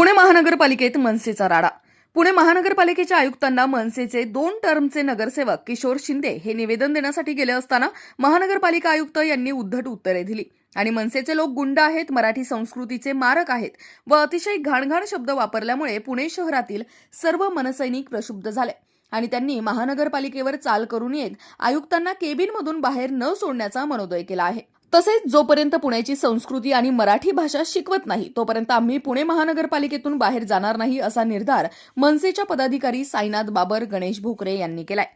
पुणे महानगरपालिकेत मनसेचा राडा. पुणे महानगरपालिकेच्या आयुक्तांना मनसेचे दोन टर्मचे नगरसेवक किशोर शिंदे हे निवेदन देण्यासाठी गेले असताना महानगरपालिका आयुक्त यांनी उद्धट उत्तरे दिली. आणि मनसेचे लोक गुंड आहेत मराठी संस्कृतीचे मारक आहेत व अतिशय घाणघाण शब्द वापरल्यामुळे पुणे शहरातील सर्व मनसैनिक प्रक्षुब्ध झाले. आणि त्यांनी महानगरपालिकेवर चाल करून येत आयुक्तांना केबिनमधून बाहेर न सोडण्याचा मनोदय केला आहे. तसेच जोपर्यंत पुण्याची संस्कृती आणि मराठी भाषा शिकवत नाही तोपर्यंत आम्ही पुणे महानगरपालिकेतून बाहेर जाणार नाही असा निर्धार मनसेच्या पदाधिकारी साईनाथ बाबर गणेश भोकरे यांनी केलाय.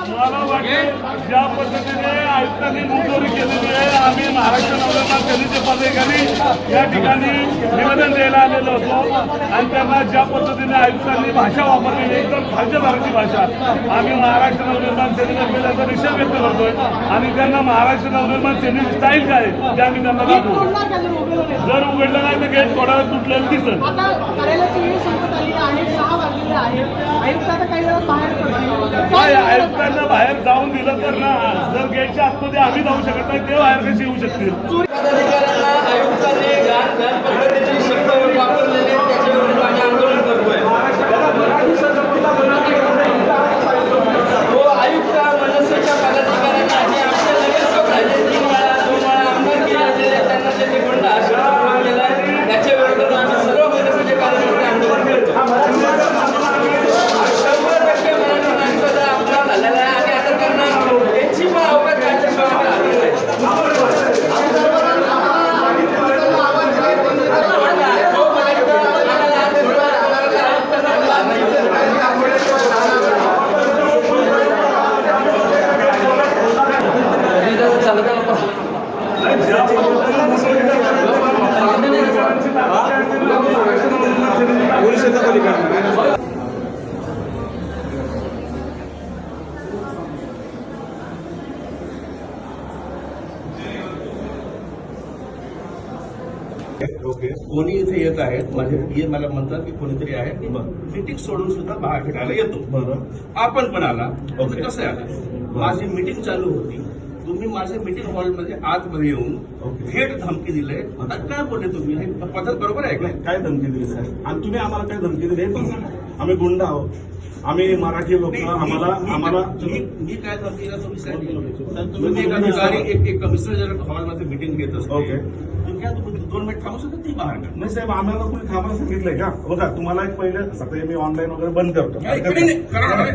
मला वाटतं ज्या पद्धतीने आयुक्तांनी मुजोरी केलेली आहे आम्ही महाराष्ट्र नवनिर्माण सेनेचे पदाधिकारी या ठिकाणी निवेदन द्यायला आलेलो होतो. आणि त्यांना ज्या पद्धतीने आयुक्तांनी भाषा वापरलेली एकदम खालच्या भागाची भाषा. आम्ही महाराष्ट्र नवनिर्माण सेनेतर्फे त्याचा निषेध व्यक्त करतोय. आणि त्यांना महाराष्ट्र नवनिर्माण सेनेची स्टाईल काय आहे ते आम्ही त्यांना दाखवू. जर उघडलं नाही तर गेट थोडा तुटलेलं दिसत आता कार्यालयाची वेळ संपत आली आहे सहा वाजलेले आहे आयुक्त आता काही वेळात बाहेर पडतील काय आयुक्तांना बाहेर जाऊन दिलं तर ना जर गेटच्या आतमध्ये आम्ही जाऊ शकत नाही ते बाहेर कसे येऊ शकतील पदाधिकाऱ्यांना आयुक्तांनी घाण घाण पद्धतीचे शब्द वापरलेले आहेत, त्याच्याविरुद्ध आम्ही आंदोलन करतोय तो आयुक्त मनसेच्या पदाधिकाऱ्यांना आणि आमच्या नगरसेवक राहिले तीन वेळा दोन वेळा आमदार केले असलेले आहेत, त्यांना त्यांनी गुंड आश्रय प्रयोग केला आहे त्याच्या विरोधात आम्ही सर्व मनसेचे कार्यकर्ते आंदोलन करतो शंभर टक्के मराठी माणसाचा अपमान झालेला आहे आणि आता त्यांना त्यांची पण अवकाश काढल्याशिवाय आम्ही राहणार नाही कोणी इथे येत आहेत माझे पीए मला म्हणतात की कोणीतरी आहे मी मीटिंग सोडून सुद्धा बाहेर फिरायला येतो. बरं. आपण पण आला. ओके. कसे आला? माझी मीटिंग चालू होती. तुम्ही माझ्या मीटिंग हॉलमध्ये आतमध्ये येऊन. थेट धमकी दिले. आता काय बोलले तुम्ही? हे पद्धत बरोबर आहे का? नाही काय धमकी दिली साहेब? आणि तुम्ही आम्हाला काय धमकी दिली? हे पण सांगा. आम्ही गुंड आहोत. आम्ही मराठी लोक. आम्हाला आम्हाला मी मी काय धमकी दिला तुम्ही सांगितलं तुम्ही- तुम्ही एका तुम्ही. एक कमिशनर जर हॉलमध्ये मीटिंग घेत असते ओके. तुम्ही तुम्ही दोन मिनिट थांबू शकत? ती बाहेर नाही साहेब आम्हाला कोणी थांबायला सांगितलंय का? बघा तुम्हाला एक पहिले सकाळी मी ऑनलाईन वगैरे बंद करतो.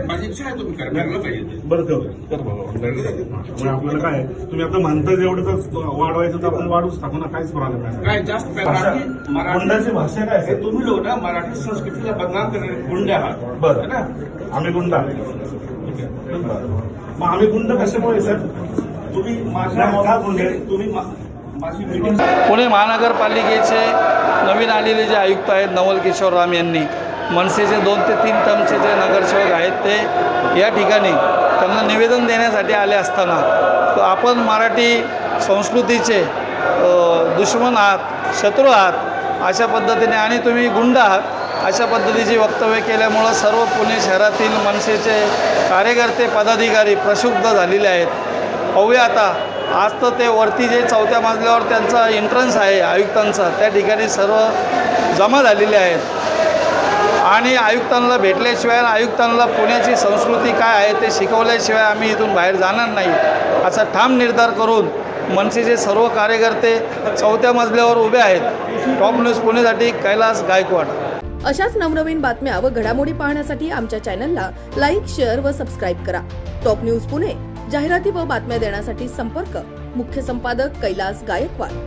माझी इच्छा आहे तुम्ही करा करायला पाहिजे. बरं. त्यामुळे आपल्याला काय? तुम्ही आता म्हणता जेवढं तर वाढवायचं तर आपण वाढूच टाकू ना काहीच प्रॉब्लेम नाही. काय जास्त मराठी मराठी गुंडाची भाषा काय हे आहे तुम्ही लोक ना मराठी संस्कृतीला बदनाम करणारे गुंड आहात. बरं. है ना? आम्ही गुंड आहे. मग आम्ही गुंड कशामुळे सर? तुम्ही माझ्या का गुंड? आहे? तुम्ही मा- माझी मीटिंग पुणे महानगरपालिकेचे नवीन आलेले जे आयुक्त आहेत नवल किशोर राम यांनी मनसेचे दोन ते तीन टर्मचे जे नगरसेवक आहेत ते या ठिकाणी त्यांना निवेदन देण्यासाठी आले असताना तर आपण मराठी संस्कृतीचे दुश्मन आहात शत्रू आहात अशा पद्धतीने आणि तुम्ही गुंड आहात अशा पद्धतीची वक्तव्य केल्यामुळं सर्व पुणे शहरातील मनसेचे कार्यकर्ते पदाधिकारी प्रक्षुब्ध झालेले आहेत. पाहूया आता आज तर ते वरती जे चौथ्या मजल्यावर त्यांचा एंट्रन्स आहे आयुक्तांचा त्या ठिकाणी सर्व जमा झालेले आहेत. आणि आयुक्तांना भेटल्याशिवाय आयुक्तांना पुण्याची संस्कृती काय आहे ते शिकवल्याशिवाय आम्ही इथून बाहेर जाणार नाही. असा ठाम निर्धार करून मनसेचे सर्व कार्यकर्ते चौथ्या मजल्यावर उभे आहेत. टॉप न्यूज पुणेसाठी कैलास गायकवाड. अशाच नवनवीन बातम्या व घडामोडी पाहण्यासाठी आमच्या चॅनलला लाईक शेअर व सबस्क्राईब करा. टॉप न्यूज पुणे जाहिराती व बातम्या देण्यासाठी संपर्क मुख्य संपादक कैलास गायकवाड.